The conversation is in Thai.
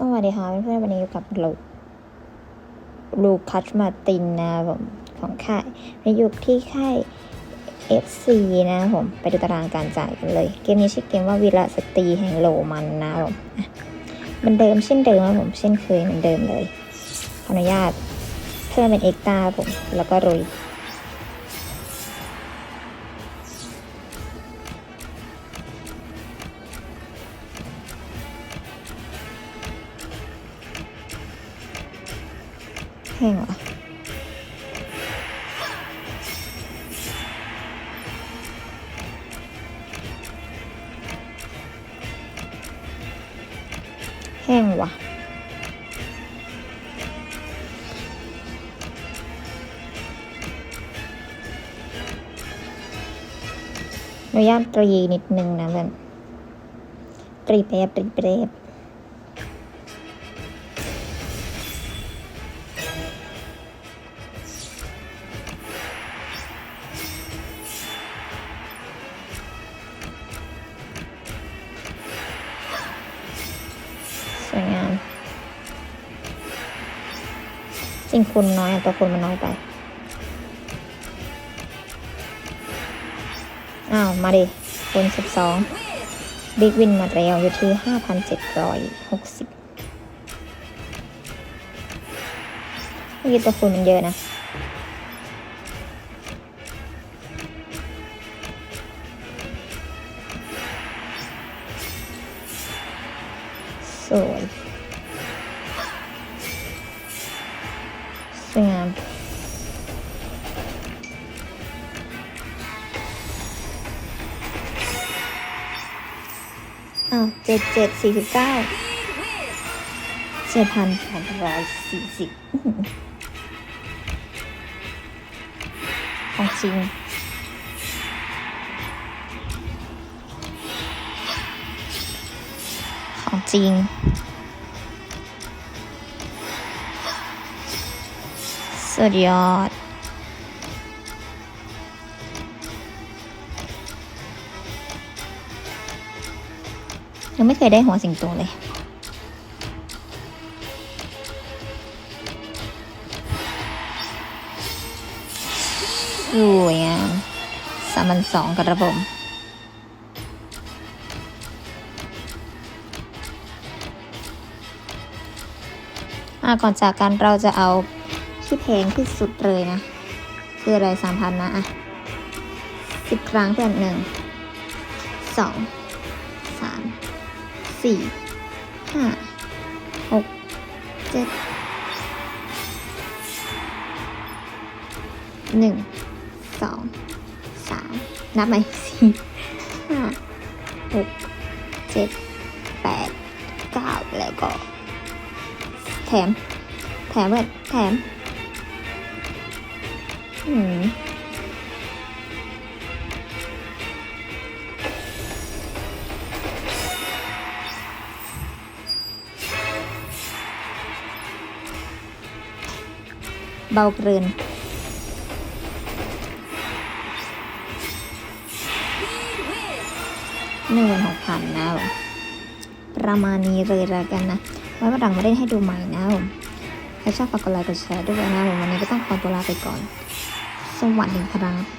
สวัสดีค่ะเพื่อนๆวันนี้อยู่กับลูกลูคัชมาตินนะผมของค่ายในอยู่ที่ค่าย FC นะผมไปดูตารางการจ่ายกันเลย เกมนี้ชื่อเกมว่าวีระสตรีแห่งโลมันนะผมมันเดิมเช่นเดิมครับผมเช่นเคยเหมือนเดิมเลยขออนุญาตเพิ่มเป็นเอกตาผมแล้วก็รุย แห้งว่ะแห้งว่ะอนุญาตตรีนิดนึงนะเพื่อนตรีเปรบตรีเปรบ สวยงาม จริงคุณน้อยอะตัวคุณมันน้อยไป อ้าว มาดิคูณสิบสองบิ๊กวินมาแล้วอยู่ที่ห้าพันเจ็ดร้อยหกสิบเมื่อกี้ตัวคุณมันเยอะนะ สวยสวยงามอ้าวเจ็ดเจ็ดสี่สิบเก้าเจ็ดพันแปดร้อยสี่สิบของจริง จริง สุดยอด ยังไม่เคยได้หัวสิงโตเลยสวยงามสามันสองกระผม อะก่อนจากกันเราจะเอาที่แพงที่สุดเลยนะ คืออะไรสามพันนะอะสิบครั้งเป็นหนึ่งสองสามสี่ห้าหกเจ็ดหนึ่งสองสามนับไหมสี่ห้าหกเจ็ดแปดเก้าแล้วก็ แถม แถมแบบแถมอืมเบาเกินหนึ่งหกพันนะ ประมาณนี้เลยล้วกันนะ ไว้มาดังมาเล่นให้ดูใหม่นะผมใครชอบฝากกดไลค์กดแชร์ด้วยนะผมวันนี้ก็ต้องขอตัวลาไปก่อน สวัสดีครับ